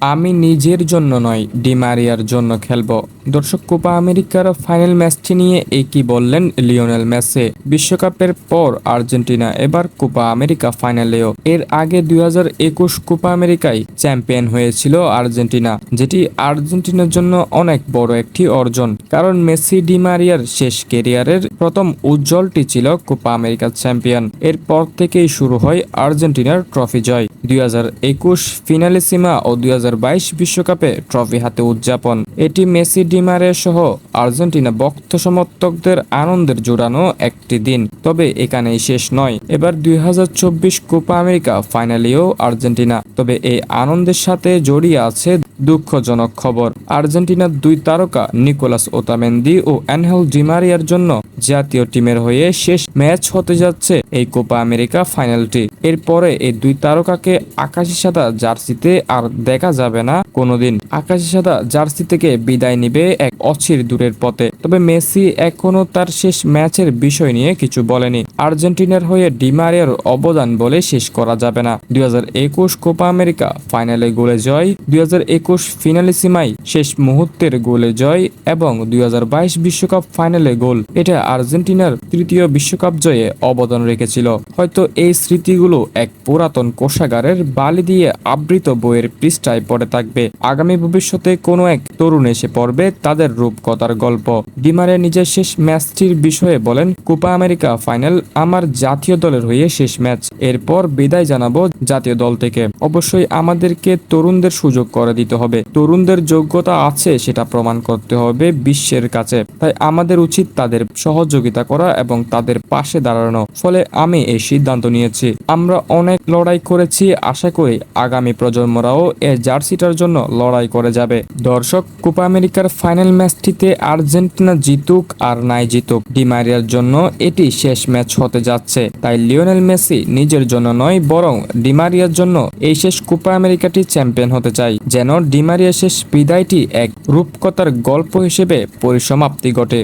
আমি নিজের জন্য নয় ডিমারিয়ার জন্য খেলব। দর্শক কোপা আমেরিকার ফাইনাল ম্যাচটি নিয়ে কি বললেন লিওনেল মেসি। বিশ্বকাপের পর আর্জেন্টিনা, এবার কোপা আমেরিকা ফাইনালেও। এর আগে দুই কোপা আমেরিকায় চ্যাম্পিয়ন হয়েছিল আর্জেন্টিনা, যেটি আর্জেন্টিনার জন্য অনেক বড় একটি অর্জন। কারণ মেসি ডিমারিয়ার শেষ কেরিয়ারের প্রথম উজ্জ্বলটি ছিল কোপা আমেরিকার চ্যাম্পিয়ন। এরপর থেকেই শুরু হয় আর্জেন্টিনার ট্রফি জয়। দুই হাজার একুশ ফিনালিসিমা ও দুই হাজার বাইশ বিশ্বকাপে ট্রফি হাতে উদযাপন। এটি মেসি ডিমারে সহ আর্জেন্টিনা ভক্ত সমর্থকদের আনন্দের জোড়ানো একটি দিন। তবে এখানেই শেষ নয়। এবার দুই হাজার চব্বিশ কোপা আমেরিকা ফাইনালেও আর্জেন্টিনা। তবে এই আনন্দের সাথে জড়িয়ে আছে দুঃখজনক খবর। আর্জেন্টিনার দুই তারকা নিকোলাস ওতামেন্দি ও অ্যানহেল ডিমারিয়ার জন্য জাতীয় টিমের হয়ে শেষ ম্যাচ হতে যাচ্ছে এই কোপা আমেরিকা ফাইনালটি। এরপরে এই দুই তারকাকে আকাশি সাদা জার্সিতে আর দেখা যাবে না। কোনোদিন। আকাশি সাদা জার্সি থেকে বিদায় নিবে এক অচির দূরের পথে। তবে মেসি এখনও তার শেষ ম্যাচের বিষয় নিয়ে কিছু বলেনি। আর্জেন্টিনার হয়ে ডিমারিয়ার অবদান বলে শেষ করা যাবে না। দুই হাজার একুশ কোপা আমেরিকা ফাইনালে গোলে জয়, দুই হাজার একুশ ফিনালিসিমাই শেষ মুহূর্তের গোলে জয় এবং দুই বিশ্বকাপ ফাইনালে গোল। এটা আর্জেন্টিনার তৃতীয় বিশ্বকাপ জয়ে অবদান রেখেছিল। হয়তো এই স্মৃতিগুলো এক পুরাতন কোষাগারের বালি দিয়ে আবৃত বইয়ের পৃষ্ঠায় পড়ে থাকবে। আগামী ভবিষ্যতে কোনো এক তরুণ এসে পড়বে তাদের রূপকথার গল্প। ডিমারে নিজের শেষ ম্যাচটির বিষয়ে বলেন, কোপা আমেরিকা ফাইনাল আমার জাতীয় দলের হয়ে শেষ ম্যাচ। এরপর বিদায় জানাব জাতীয় দল থেকে। অবশ্যই আমাদেরকে তরুণদের সুযোগ করে দিতে হবে। তরুণদের যোগ্যতা আছে, সেটা প্রমাণ করতে হবে বিশ্বের কাছে। তাই আমাদের উচিত তাদের সহযোগিতা করা এবং তাদের পাশে দাঁড়ানো। ফলে আমি এই সিদ্ধান্ত নিয়েছি। আমরা অনেক লড়াই করেছি, আশা করি আগামী প্রজন্মরাও এ জার্সিটার জন্য লড়াই করে যাবে। দর্শক, কোপা আমেরিকার ফাইনাল ম্যাচটিতে আর্জেন্টিনা জিতুক আর নাই জিতুক। ডিমারিয়ার জন্য এটি শেষ ম্যাচ হতে যাচ্ছে। তাই লিওনেল মেসি নিজের জন্য নয়, বরং ডিমারিয়ার জন্য এই শেষ কোপা আমেরিকাটি চ্যাম্পিয়ন হতে চাই। যেন ডিমারিয়া শেষ বিদায়টি এক রূপকথার গল্প হিসেবে পরিসমাপ্তি ঘটে।